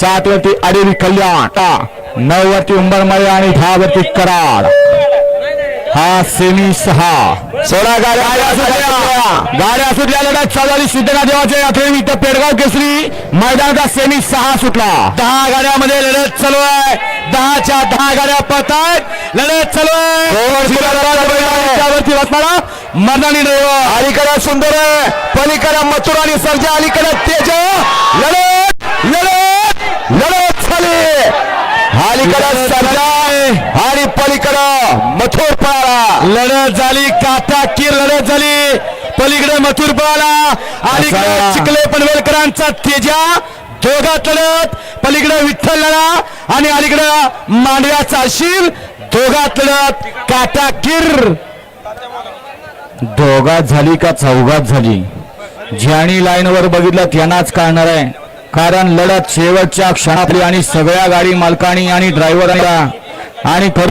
सात वरती अडेरी कल्याण. नऊ वरती उंबरमळे आणि दहा वरती कराड. हा सेमी सहा. सोळा गाड्या गाड्या सुटल्या लढत चालवली सिद्धनाथ देवाच्या यात्रेनिमित्त पेडगाव केसरी मैदानाचा सेमी सहा सुटला. दहा गाड्यामध्ये लढत चालू आहे. दहाच्या दहा गाड्या पळतायत. लढत चालू आहे. मर्दानी ड्रायव्हर अलीकडे सुंदर आहे. पलीकडे मथुर आणि सर्जा अलीकडे तेज. लढत झाली. अलीकडे सर्जा आणि पलीकडं मथुर पळाला. लढत झाली काटा किर लढत झाली. पलीकडे मथुर पळाला. अलीकडे चिखले पनवेलकरांचा तेजा. दोघात लढत. पलीकडे विठ्ठल लढा. आणि अलीकडे मांडव्याचा अशील दोघात लढत. काटा किर दोघात झाली का चौघात झाली? ज्यानी लाईनवर बघितलं त्यांनाच कळणार आहे. कारण लढत शेवटच्या क्षणातली आणि सगळ्या गाडी मालकांनी आणि ड्रायव्हर आणि खर-